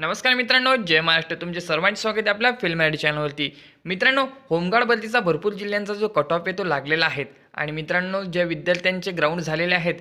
नमस्कार मित्रांनो जय महाराष्ट्र. तुमचे सर्वांचे स्वागत आहे आपल्या फिल्म आयडी चॅनलवरती मित्रांनो होमगार्ड भरतीचा भरपूर जिल्ह्यांचा जो कट ऑफ आहे तो लागलेला आहे. आणि मित्रांनो ज्या विद्यार्थ्यांचे ग्राउंड झालेले आहेत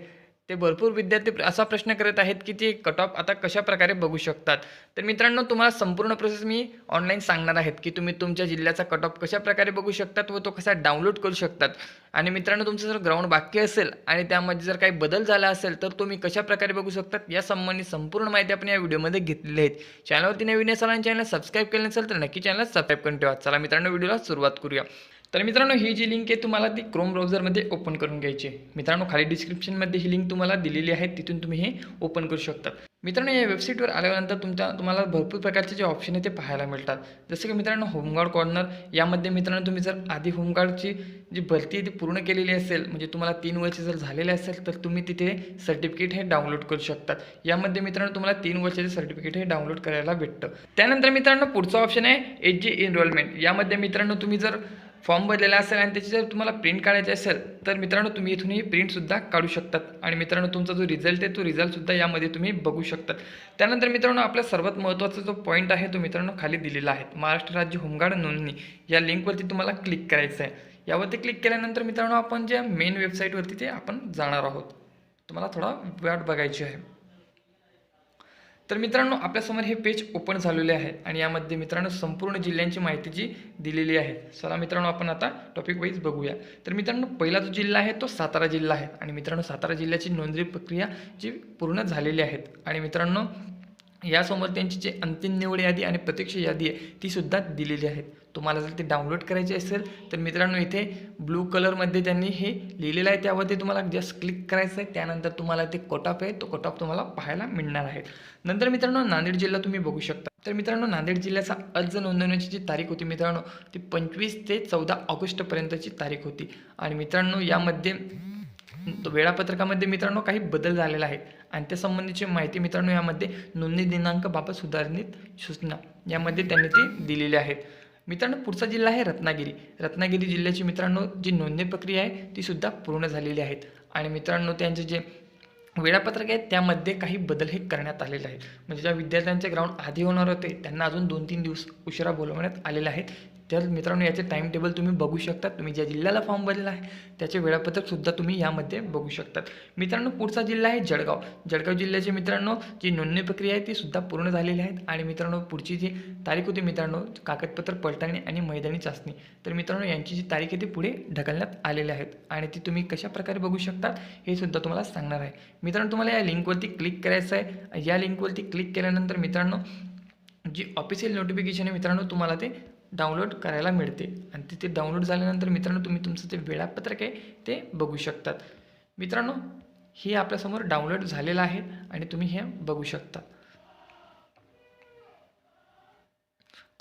ते भरपूर विद्यार्थी असा प्रश्न करत आहेत की ते कट ऑफ आता कशा प्रकारे बघू शकतात. तर मित्रांनो तुम्हाला संपूर्ण प्रोसेस मी ऑनलाईन सांगणार आहेत की तुम्ही तुमच्या जिल्ह्याचा कट ऑफ कशा प्रकारे बघू शकतात व तो कसा डाउनलोड करू शकतात. आणि मित्रांनो तुमचं जर ग्राउंड बाकी असेल आणि त्यामध्ये जर काही बदल झाला असेल तर तुम्ही कशा प्रकारे बघू शकतात या संबंधी संपूर्ण माहिती आपण या व्हिडिओमध्ये घेतलेली आहे. चॅनलवरती नवीन असाल आणि चॅनल सबस्क्राईब केलं नसेल तर नक्की चॅनल सबस्क्राईब करून ठेवा. चला मित्रांनो व्हिडिओला सुरुवात करूया. तर मित्रांनो ही जी लिंक आहे तुम्हाला ती क्रोम ब्राउझरमध्ये ओपन करून घ्यायची मित्रांनो खाली डिस्क्रिप्शनमध्ये ही लिंक तुम्हाला दिलेली आहे तिथून तुम्ही हे ओपन करू शकता. मित्रांनो या वेबसाईटवर आल्यानंतर तुमच्या तुम्हाला भरपूर प्रकारचे जे ऑप्शन आहे ते पाहायला मिळतात. जसं की मित्रांनो होमगार्ड कॉर्नर यामध्ये मित्रांनो तुम्ही जर आधी होमगार्डची जी भरती आहे ती पूर्ण केलेली असेल म्हणजे तुम्हाला तीन वर्ष जर झालेले असेल तर तुम्ही तिथे सर्टिफिकेट हे डाउनलोड करू शकतात यामध्ये मित्रांनो तुम्हाला तीन वर्षाचे सर्टिफिकेट हे डाउनलोड करायला भेटतं. त्यानंतर मित्रांनो पुढचा ऑप्शन आहे एच जी एनरोलमेंट यामध्ये मित्रांनो तुम्ही जर फॉर्म भरलेला असेल आणि त्याची जर तुम्हाला प्रिंट काढायची असेल तर मित्रांनो तुम्ही इथूनही प्रिंटसुद्धा काढू शकतात. आणि मित्रांनो तुमचा जो रिझल्ट आहे तो रिझल्टसुद्धा यामध्ये तुम्ही बघू शकतात. त्यानंतर मित्रांनो आपला सर्वात महत्त्वाचा जो पॉईंट आहे तो मित्रांनो खाली दिलेला आहे. महाराष्ट्र राज्य होमगार्ड नोंदणी. या लिंकवरती तुम्हाला क्लिक करायचं आहे. यावरती क्लिक केल्यानंतर मित्रांनो आपण ज्या मेन वेबसाईटवरती ते आपण जाणार आहोत. तुम्हाला थोडा वाट बघायची आहे. तर मित्रांनो आपल्यासमोर हे पेज ओपन झालेले आहे आणि यामध्ये मित्रांनो संपूर्ण जिल्ह्यांची माहिती जी दिलेली आहे. चला मित्रांनो आपण आता टॉपिक वाईज बघूया. तर मित्रांनो पहिला जो जिल्हा आहे तो सातारा जिल्हा आहे. आणि मित्रांनो सातारा जिल्ह्याची नोंदणी प्रक्रिया जी पूर्ण झालेली आहेत. आणि मित्रांनो यासमोर त्यांची जी अंतिम निवड यादी आणि प्रत्यक्ष यादी आहे ती सुद्धा दिलेली आहे. तुम्हाला जर ते डाउनलोड करायचे असेल तर मित्रांनो इथे ब्लू कलरमध्ये त्यांनी हे लिहिलेलं आहे. त्यावरती तुम्हाला जस्ट क्लिक करायचं आहे त्यानंतर तुम्हाला ते कटऑफ आहे. तो कटऑफ तुम्हाला पाहायला मिळणार आहे. नंतर मित्रांनो नांदेड जिल्हा तुम्ही बघू शकता. तर मित्रांनो नांदेड जिल्ह्याचा अर्ज नोंदवण्याची जी तारीख होती मित्रांनो ती पंचवीस ते चौदा ऑगस्टपर्यंतची तारीख होती. आणि मित्रांनो यामध्ये तो वेळापत्रकामध्ये मित्रांनो काही बदल झालेला आहे. आणि त्या संबंधीची माहिती मित्रांनो यामध्ये नोंदणी दिनांकाबाबत सुधारणित सूचना यामध्ये त्यांनी ते दिलेले आहेत. मित्रांनो पुढचा जिल्हा आहे रत्नागिरी. रत्नागिरी जिल्ह्याची मित्रांनो जी नोंदणी प्रक्रिया आहे ती सुद्धा पूर्ण झालेली आहेत. आणि मित्रांनो त्यांचे जे वेळापत्रक आहे त्यामध्ये काही बदल हे करण्यात आलेले आहेत. म्हणजे ज्या विद्यार्थ्यांचे ग्राउंड आधी होणार होते त्यांना अजून दोन तीन दिवस उशिरा बोलवण्यात आलेले आहेत. तर मित्रांनो याचे टाईम टेबल तुम्ही बघू शकता तुम्ही ज्या जिल्ह्याला फॉर्म भरलेला आहे त्याचे वेळापत्रकसुद्धा तुम्ही यामध्ये बघू शकतात. मित्रांनो पुढचा जिल्हा आहे जळगाव. जळगाव जिल्ह्याचे मित्रांनो जी नोंदणी प्रक्रिया आहे ती सुद्धा पूर्ण झालेली आहे. आणि मित्रांनो पुढची जी तारीख होती मित्रांनो कागदपत्र पडताळणी आणि मैदानी चाचणी. तर मित्रांनो यांची जी तारीख आहे ती पुढे ढकलण्यात आलेली आहेत. आणि ती तुम्ही कशा प्रकारे बघू शकतात हे सुद्धा तुम्हाला सांगणार आहे. मित्रांनो तुम्हाला या लिंकवरती क्लिक करायचं आहे. या लिंकवरती क्लिक केल्यानंतर मित्रांनो जी ऑफिशियल नोटिफिकेशन आहे मित्रांनो तुम्हाला ते डाउनलोड करायला मिळते. आणि तिथे डाउनलोड झाल्यानंतर मित्रांनो तुम्ही तुमचं जे वेळापत्रक आहे ते बघू शकतात. मित्रांनो हे आपल्यासमोर डाउनलोड झालेलं आहे आणि तुम्ही हे बघू शकता.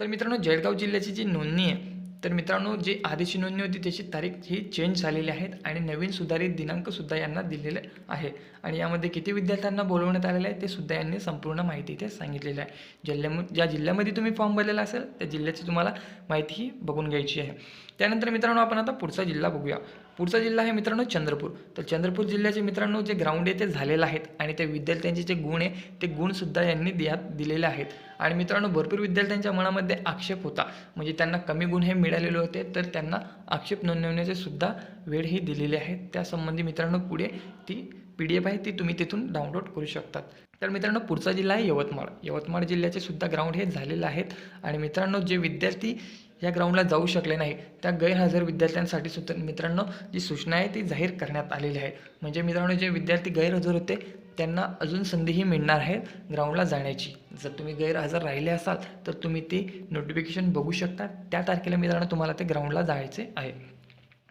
तर मित्रांनो जळगाव जिल्ह्याची जी नोंदणी आहे तर मित्रांनो जी आधीची नोंदणी होती त्याची तारीख ही चेंज झालेली आहेत आणि नवीन सुधारित दिनांकसुद्धा यांना दिलेले आहे. आणि यामध्ये किती विद्यार्थ्यांना बोलवण्यात आलेलं आहे ते सुद्धा यांनी संपूर्ण माहिती इथे सांगितलेली आहे. जिल्ह्याम ज्या जिल्ह्यामध्ये तुम्ही फॉर्म भरलेला असेल त्या जिल्ह्याची तुम्हाला माहिती ही बघून घ्यायची आहे. त्यानंतर मित्रांनो आपण आता पुढचा जिल्हा बघूया. पुढचा जिल्हा आहे मित्रांनो चंद्रपूर. तर चंद्रपूर जिल्ह्याचे मित्रांनो जे ग्राउंड आहे ते झालेलं आहेत आणि त्या विद्यार्थ्यांचे जे गुण आहे ते गुणसुद्धा यांनी द्यात दिलेले आहेत. आणि मित्रांनो भरपूर विद्यार्थ्यांच्या मनामध्ये आक्षेप होता. म्हणजे त्यांना कमी गुण हे मिळालेले होते तर त्यांना आक्षेप नोंदवण्याचे सुद्धा वेळ ही दिलेली आहे त्यासंबंधी मित्रांनो पुढे ती पी डी एफ आहे ती तुम्ही तिथून डाउनलोड करू शकतात. तर मित्रांनो पुढचा जिल्हा आहे यवतमाळ. यवतमाळ जिल्ह्याचे सुद्धा ग्राउंड हे झालेलं आहेत. आणि मित्रांनो जे विद्यार्थी या ग्राउंडला जाऊ शकले नाही त्या गैरहजर विद्यार्थ्यांसाठी सुद्धा मित्रांनो जी सूचना आहे ती जाहीर करण्यात आलेली आहे. म्हणजे मित्रांनो जे विद्यार्थी गैरहजर होते त्यांना अजून संधीही मिळणार आहे ग्राउंडला जाण्याची. जर तुम्ही गैरहजर राहिले असाल तर तुम्ही ते नोटिफिकेशन बघू शकता. त्या तारखेला मित्रांनो तुम्हाला ते ग्राउंडला जायचे आहे.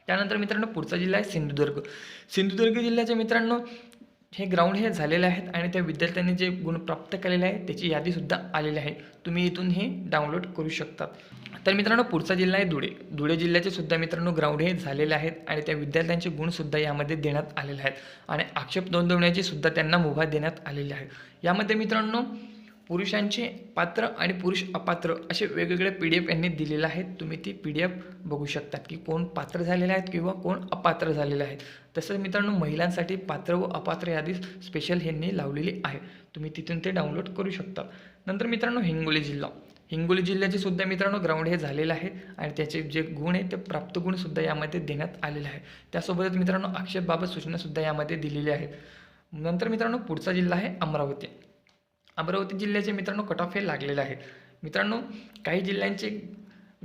त्यानंतर मित्रांनो पुढचा जिल्हा आहे सिंधुदुर्ग. सिंधुदुर्ग जिल्ह्याच्या मित्रांनो हे ग्राउंड हे झालेले आहेत आणि त्या विद्यार्थ्यांनी जे गुण प्राप्त केलेले आहेत त्याची यादीसुद्धा आलेली आहे. तुम्ही इथून हे डाउनलोड करू शकतात. तर मित्रांनो पुढचा जिल्हा आहे धुळे. धुळे जिल्ह्याचे सुद्धा मित्रांनो ग्राउंड हे झालेले आहेत आणि त्या विद्यार्थ्यांचे गुणसुद्धा यामध्ये देण्यात आलेले आहेत. आणि आक्षेप नोंदवण्याची सुद्धा त्यांना मुभा देण्यात आलेली आहे. यामध्ये मित्रांनो पुरुषांचे पात्र आणि पुरुष अपात्र असे वेगवेगळे पी डी एफ यांनी दिलेले आहेत. तुम्ही ती पी डी एफ बघू शकता की कोण पात्र झालेले आहेत किंवा कोण अपात्र झालेले आहेत. तसंच मित्रांनो महिलांसाठी पात्र व अपात्र यादी स्पेशल ह्यांनी लावलेली आहे. तुम्ही तिथून ते डाउनलोड करू शकता. नंतर मित्रांनो हिंगोली जिल्हा. हिंगोली जिल्ह्याचे सुद्धा मित्रांनो ग्राउंड हे झालेलं आहे आणि त्याचे जे गुण आहेत ते प्राप्त गुणसुद्धा यामध्ये देण्यात आलेले आहे. त्यासोबतच मित्रांनो आक्षेपबाबत सूचनासुद्धा यामध्ये दिलेली आहेत नंतर मित्रांनो पुढचा जिल्हा आहे अमरावती. अमरावती जिल्ह्याचे मित्रांनो कट ऑफ हे लागलेले आहेत मित्रांनो काही जिल्ह्यांचे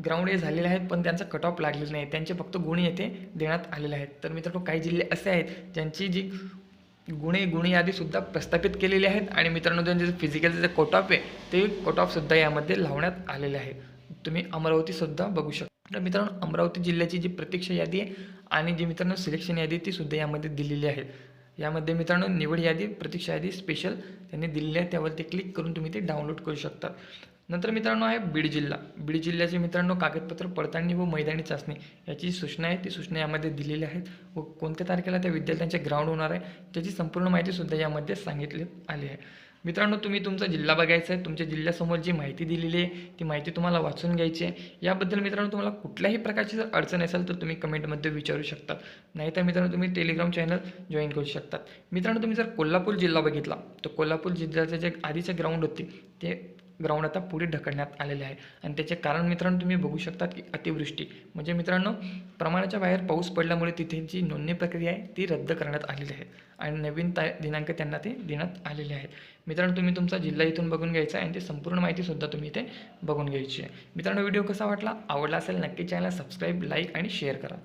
ग्राउंड हे झालेले आहेत पण त्यांचा कट ऑफ लागलेला नाही. त्यांचे फक्त गुण येथे देण्यात आलेले आहेत. तर मित्रांनो काही जिल्हे असे आहेत ज्यांची जी गुणे गुण यादीसुद्धा प्रस्थापित केलेली आहेत आणि मित्रांनो त्यांचे जे फिजिकलचे जे कट ऑफ आहे ते कट ऑफसुद्धा यामध्ये लावण्यात आलेले आहे. तुम्ही अमरावतीसुद्धा बघू शकता. तर मित्रांनो अमरावती जिल्ह्याची जी प्रतीक्षा यादी आहे आणि जी मित्रांनो सिलेक्शन यादी ती सुद्धा यामध्ये दिलेली आहे. यामध्ये मित्रांनो निवड यादी प्रतीक्षा यादी स्पेशल त्यांनी दिलेली आहे. त्यावरती क्लिक करून तुम्ही ते डाउनलोड करू शकता. नंतर मित्रांनो आहे बीड जिल्हा. बीड जिल्ह्याचे मित्रांनो कागदपत्र पडताळणी व मैदानी चाचणी याची सूचना आहे. ती सूचना यामध्ये दिलेली आहेत. व कोणत्या तारखेला त्या विद्यार्थ्यांचे ग्राउंड होणार आहे त्याची संपूर्ण माहितीसुद्धा यामध्ये सांगितली आली आहे. मित्रांनो तुम्ही तुमचा जिल्हा बघायचा आहे. तुमच्या जिल्ह्यासमोर जी माहिती दिलेली आहे ती माहिती तुम्हाला वाचून घ्यायची आहे. याबद्दल मित्रांनो तुम्हाला कुठल्याही प्रकारची जर अडचण असेल तर तुम्ही कमेंटमध्ये विचारू शकता. नाहीतर मित्रांनो तुम्ही टेलिग्राम चॅनल जॉईन करू शकतात मित्रांनो तुम्ही जर कोल्हापूर जिल्हा बघितला तर कोल्हापूर जिल्ह्याचे जे आधीचे ग्राउंड होते ते ग्राउंड आता पुढे ढकलण्यात आलेले आहे. आणि त्याचे कारण मित्रांनो तुम्ही बघू शकतात की अतिवृष्टी. म्हणजे मित्रांनो प्रमाणाच्या बाहेर पाऊस पडल्यामुळे तिथे जी नोंदणी प्रक्रिया आहे ती रद्द करण्यात आलेली आहे. आणि नवीन ता दिनांक त्यांना ते देण्यात आलेले आहेत. मित्रांनो तुम्ही तुमचा जिल्हा इथून बघून घ्यायचा आहे आणि ते संपूर्ण माहितीसुद्धा तुम्ही इथे बघून घ्यायची आहे. मित्रांनो व्हिडिओ कसा वाटला? आवडला असेल नक्की चॅनल सबस्क्राईब लाईक आणि शेअर करा.